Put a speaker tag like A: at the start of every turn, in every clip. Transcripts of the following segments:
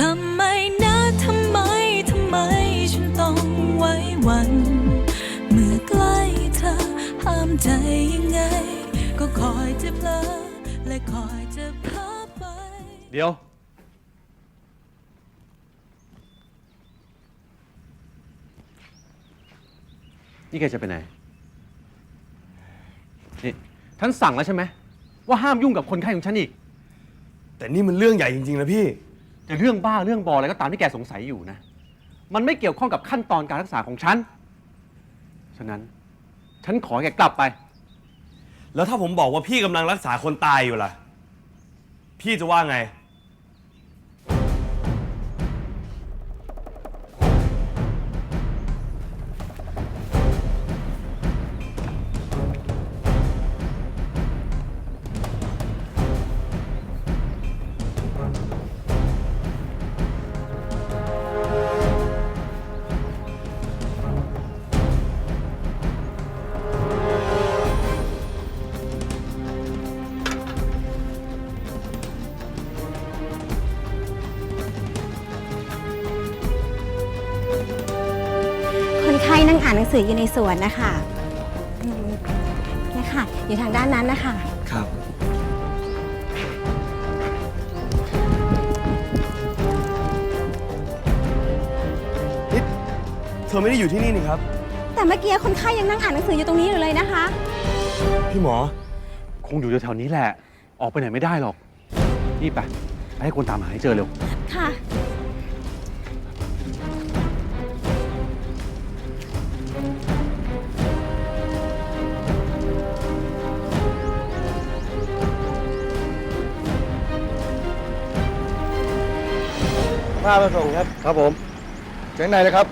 A: ทำไมนะทำไมทำไมฉันต้องไว้วัน เมื่อใกล้เธอห้ามใจยังไง ก็คอยจะเพลอและคอยจะพลาดไป
B: เดี๋ยว นี่แกจะไปไหน นี่ ฉันสั่งแล้วใช่ไหม ว่าห้ามยุ่งกับคนไข้ของฉันอีก
C: แต่นี่มันเรื่องใหญ่จริงๆนะพี่
B: แต่เรื่องบ้าเรื่องบออะไรก็ตามที่แกสงสัยอยู่นะ มันไม่เกี่ยวข้องกับขั้นตอนการรักษาของฉัน ฉะนั้นฉันขอให้แกกลับไป
C: แล้วถ้าผมบอกว่าพี่กำลังรักษาคนตายอยู่ล่ะ พี่จะว่าไง
D: นไข้นั่งอ่านหนังสืออยู่ในสวนนะคะอืมเนี่ยค่ะ อยู่ทางด้านนั้นนะคะ
C: ครับนี่เธอไม่ได้อยู่ที่นี่นี่ครับ
D: แต่เมื่อกี้คนไข้ยังนั่งอ่านหนังสืออยู่ตรงนี้อยู่เลยนะคะ
C: พี่หมอ
B: คงอยู่แถวๆนี้แหละ ออกไปไหนไม่ได้หรอก นี่ไปไปให้คนตามหาให้เจอเร็ว
D: ค่ะ
E: พามาส่งครับ ครับผมเชิญในเลยครับ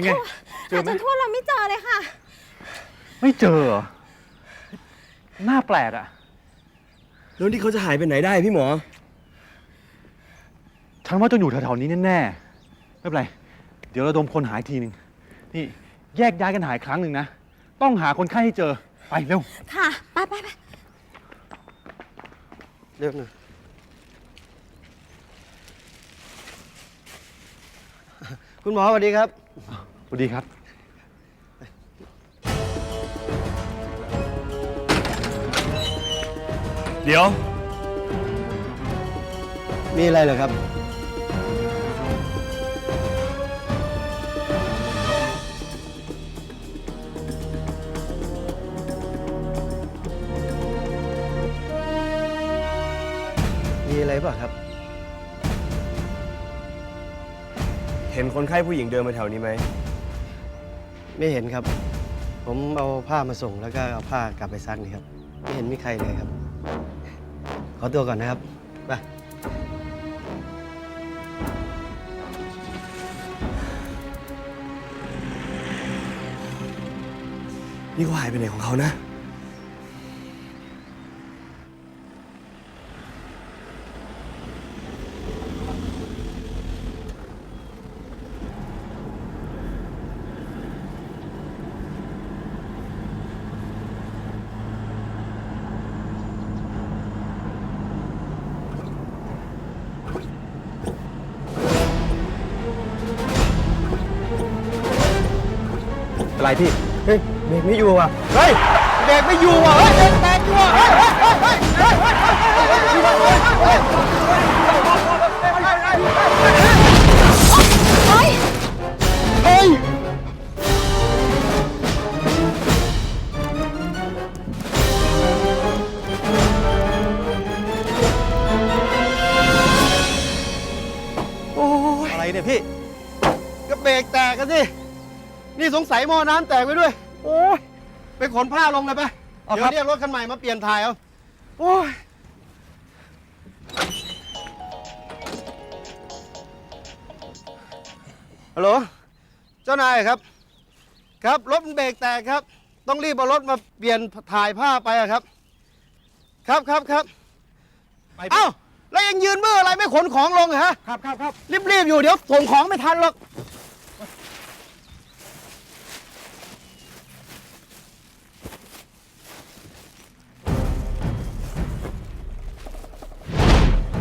B: เป็นไง
D: ทั่ว
B: เจอ
D: หา
B: ไหม
D: จนทั่วเราไม่เจอเลยค่ะ
B: ไม่เจอเหรอหน้าแปลกอะ
C: แล้วนี่เขาจะหายไปไหนได้พี่หมอ
B: ฉันว่าต้องอยู่แถวๆนี้แน่ๆ ไม่เป็นไร เดี๋ยวเราดมคนหายทีหนึ่งนี่แยกย้ายกันหายครั้งหนึ่งนะ ต้องหาคนไข้ให้เจอ ไปเร็ว
D: ค่ะ ไปไปไป
E: เรียกหน่อยคุณหมอสวัสดีครับ
B: สวัสดีครับ
C: เดี๋ยว
E: มีอะไรเหรอครับ มีอะไรเปล่ะครับ
C: เห็นคนไข้ผู้หญิงเดินมาแถวนี้ไหม
E: ไม่เห็นครับ ผมเอาผ้ามาส่งแล้วก็เอาผ้ากลับไปซักนี่ครับ ไม่เห็นมีใครเลยครับ ขอตัวก่อนนะครับไป
C: นี่เขาหายไปไหนของเขานะ
B: เป็นไรพี่
E: เฮ้ยเบรกไม่อยู่ว่ะ เฮ้ยเบรกไม่อยู่ว่ะ เฮ้ยเบรกแตกอยู่ว่ะ เฮ้ยเฮ้ยเฮ้ยเฮ้ยเฮ้ยเฮ้ย งสัยหม้อน้ำแตกไปด้วย โอ้ยไปขนผ้าลงเลยไป
B: เอา
E: เดี๋
B: ค
E: ย
B: รั
E: ว
B: บ
E: เรียกรถคันใหม่มาเปลี่ยนถ่ายเอาโอ้ยฮัลโหลเจ้านายครับ ครับรถมันเบรกแตกครับ ต้องรีบเอารถมาเปลี่ยนถ่ายผ้าไปอะครับ ครับครับครับ
B: ไป
E: เอ้าแล้วยังยืนมืออะไรไม่ขนของลงเหรอฮะ
B: ครับครับครับ
E: รีบๆอยู่เดี๋ยวส่งของไม่ทันหรอก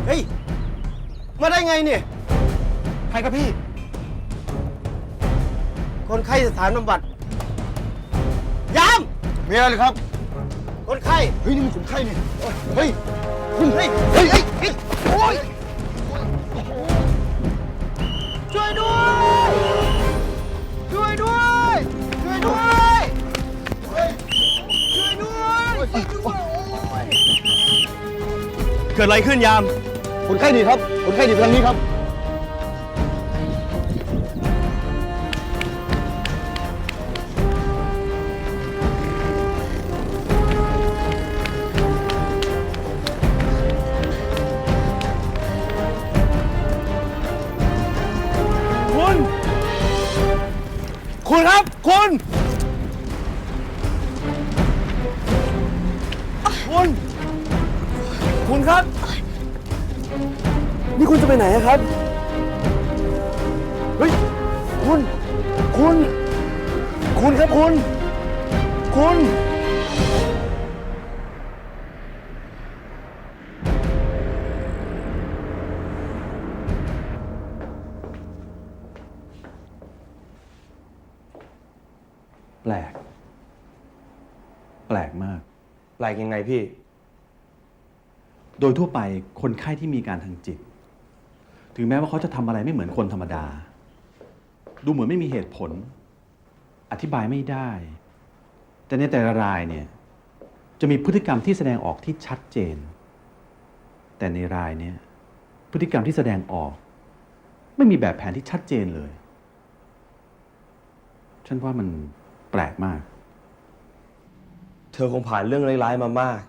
E: เฮ้ย มาได้ไงเนี่ย
B: ใครครับพี่
E: คนไข้สถานบำบัด ยาม
B: มีอะไรครับ
E: คนไข้
B: เฮ้ย นี่มันคนไข้นี่
E: เฮ้ยคุณเฮ้ยเฮ้ย เฮ้ย เฮ้ย โอ้ย ช่วยด้วย ช่วยด้วย ช่วยด้วยเฮ้ยช่วยด้วย ช่วยด้วยโอ้ย
C: เกิดอะไรขึ้นยาม
B: คนไข้ดีครับคนไข้ดีทางนี้ครับ
C: คุณ คุณครับ คุณ คุณ คุณครับ นี่คุณจะไปไหนอะครับ เฮ้ย คุณ คุณ คุณครับคุณ คุณ
B: แปลก แปลกมาก
C: แปลกยังไงพี่
B: โดยทั่วไปคนไข้ที่มีการทางจิต ถึงแม้ว่าเขาจะทำอะไรไม่เหมือนคนธรรมดา ดูเหมือนไม่มีเหตุผล อธิบายไม่ได้ แต่ในแต่ละรายเนี่ย จะมีพฤติกรรมที่แสดงออกที่ชัดเจน แต่ในรายเนี่ย พฤติกรรมที่แสดงออก ไม่มีแบบแผนที่ชัดเจนเลย ฉันว่ามันแปลกมาก
C: เธอคงผ่านเรื่องร้ายๆมามาก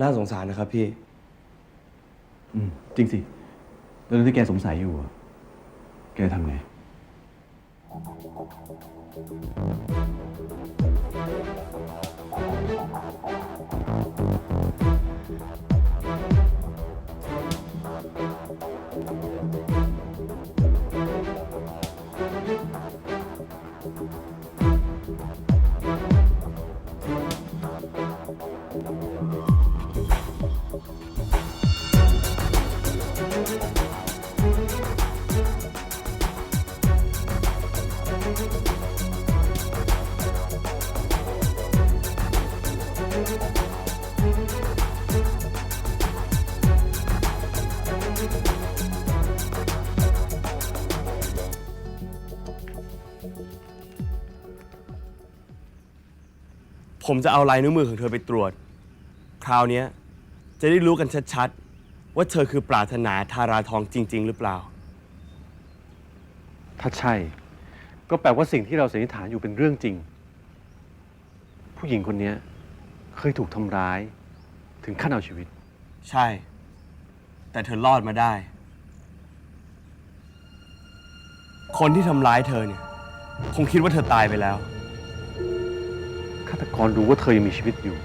C: น่าสงสารนะครับพี่
B: อืม จริงสิตอนที่แกสงสัยอยู่อะแกทำไง
C: ผมจะเอาลายนิ้วมือของเธอไปตรวจ คราวเนี้ยจะได้รู้กันชัดๆ ว่าเธอคือปรารถนาทาราทองจริง ๆ หรือเปล่า
B: ถ้าใช่ ก็แปลว่าสิ่งที่เราสันนิษฐานอยู่เป็นเรื่องจริง ผู้หญิงคนเนี้ยเคยถูกทำร้าย ถึงขั้นเอาชีวิต
C: ใช่ แต่เธอรอดมาได้ คนที่ทำร้ายเธอเนี่ย คงคิดว่าเธอตายไปแล้ว
B: ฆาตกรรู้ว่าเธอยังมีชีวิตอยู่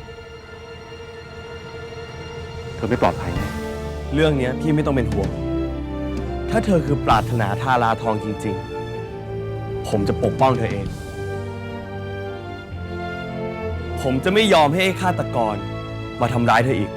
B: เธอไม่ปลอดภัยแน่
C: เรื่องเนี้ยพี่ไม่ต้องเป็นห่วง ถ้าเธอคือปรารถนาทาราทองจริง ๆ ผมจะปกป้องเธอเอง ผมจะไม่ยอมให้ไอ้ฆาตกรมาทำร้ายเธออีก